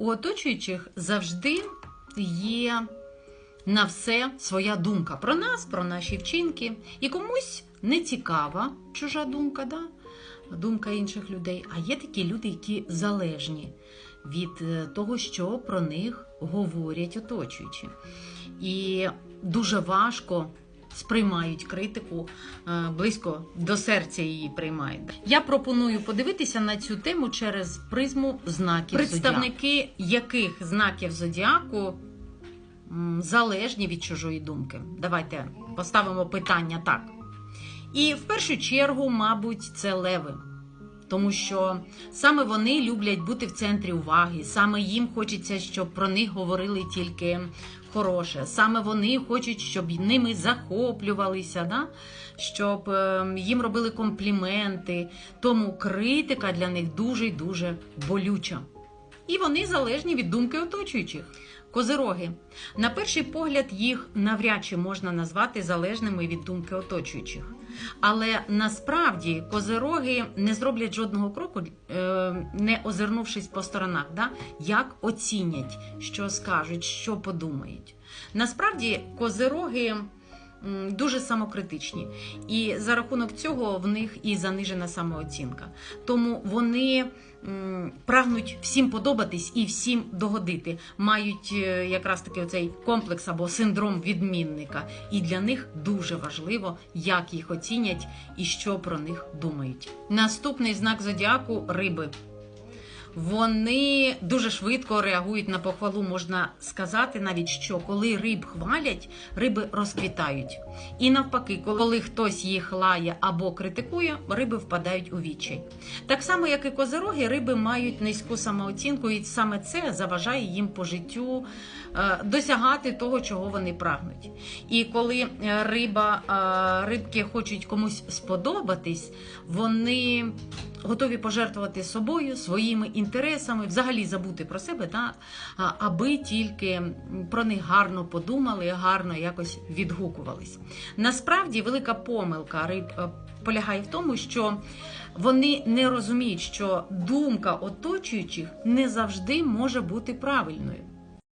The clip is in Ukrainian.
У оточуючих завжди є на все своя думка про нас, про наші вчинки. І комусь не цікава чужа думка, да? думка інших людей. А є такі люди, які залежні від е, того, що про них говорять оточуючі. І дуже важко сприймають критику, е, близько до серця її приймають. Я пропоную подивитися на цю тему через призму знаків представники яких знаків зодіаку залежні від чужої думки. Давайте поставимо питання так. І в першу чергу, мабуть, це леви. Тому що саме вони люблять бути в центрі уваги, саме їм хочеться, щоб про них говорили тільки хороше. Саме вони хочуть, щоб ними захоплювалися, да? щоб е, їм робили компліменти. Тому критика для них дуже дуже болюча. І вони залежні від думки оточуючих. Козироги. На перший погляд, їх навряд чи можна назвати залежними від думки оточуючих. Але насправді козироги не зроблять жодного кроку, е, не озирнувшись по сторонах, да? як оцінять, що скажуть, що подумають. Насправді козироги дуже самокритичні, і за рахунок цього в них і занижена самооцінка. Тому вони прагнуть всім подобатись і всім догодити. Мають е, якраз таки оцей комплекс або синдром відмінника. І для них дуже важливо, як їх оцінять і що про них думають. Наступний знак зодіаку риби. Вони дуже швидко реагують на похвалу. Можна сказати навіть, що коли риб хвалять, риби розквітають. І навпаки, коли хтось їх лає або критикує, риби впадають у відчай. Так само, як і козироги, риби мають низьку самооцінку, і саме це заважає їм по життю е, досягати того, чого вони прагнуть. І коли е, риба, е, рибки хочуть комусь сподобатись, вони готові пожертвувати собою, своїми інтересами, взагалі забути про себе, та, аби тільки про них гарно подумали, гарно якось відгукувались. Насправді, велика помилка риб е, полягає в тому, що вони не розуміють, що думка оточуючих не завжди може бути правильною.